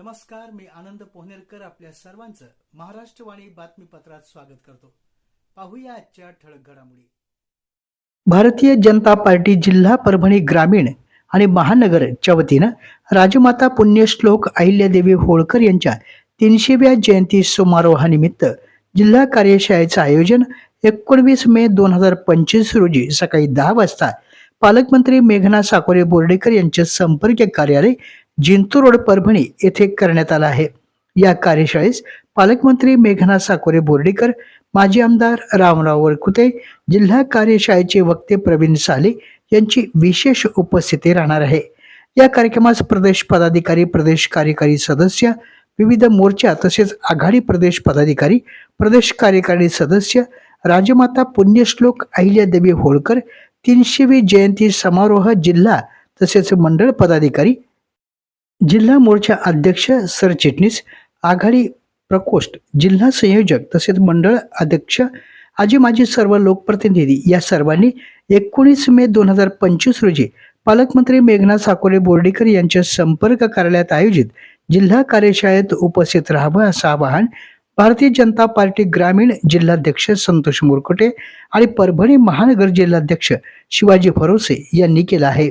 नमस्कार मी आनंद पोहनेरकर आपल्या सर्वांचं महाराष्ट्रवाणी बातमीपत्रात स्वागत करतो. पाहूया आजच्या ठळक घडामोडी. भारतीय जनता पार्टी जिल्हा परभणी ग्रामीण आणि महानगरच्या वतीनं राजमाता पुण्यश्लोक अहिल्यादेवी होळकर यांच्या तीनशेव्या जयंती समारोहानिमित्त जिल्हा कार्यशाळेचं आयोजन एकोणवीस मे दोन हजार पंचवीस रोजी सकाळी दहा वाजता पालकमंत्री मेघना साकोरे बोर्डेकर यांचे संपर्क कार्यालय जिंतूर रोड परभणी येथे करण्यात आला आहे. या कार्यशाळेस पालकमंत्री मेघना साकोरे बोर्डीकर माजी आमदार रामराव वरकुते जिल्हा कार्यशाळेचे वक्ते प्रवीण साले यांची विशेष उपस्थिती राहणार आहे. या कार्यक्रमास प्रदेश पदाधिकारी प्रदेश कार्यकारी सदस्य विविध मोर्चा तसेच आघाडी प्रदेश पदाधिकारी प्रदेश कार्यकारी सदस्य राजमाता पुण्यश्लोक अहिल्यादेवी होळकर तीनशेवी जयंती समारोह जिल्हा तसेच मंडळ पदाधिकारी जिल्हा मोर्चा अध्यक्ष सरचिटणीस आघाडी प्रकोष्ठ जिल्हा संयोजक तसेच मंडळ अध्यक्ष आजी माजी सर्व लोकप्रतिनिधी या सर्वांनी एकोणीस मे दोन हजार पंचवीस रोजी पालकमंत्री मेघना साकोरे बोर्डीकर यांच्या संपर्क कार्यालयात आयोजित जिल्हा कार्यशाळेत उपस्थित राहावं असं आवाहन भारतीय जनता पार्टी ग्रामीण जिल्हाध्यक्ष संतोष मुरकुटे आणि परभणी महानगर जिल्हाध्यक्ष शिवाजी भरोसे यांनी केलं आहे.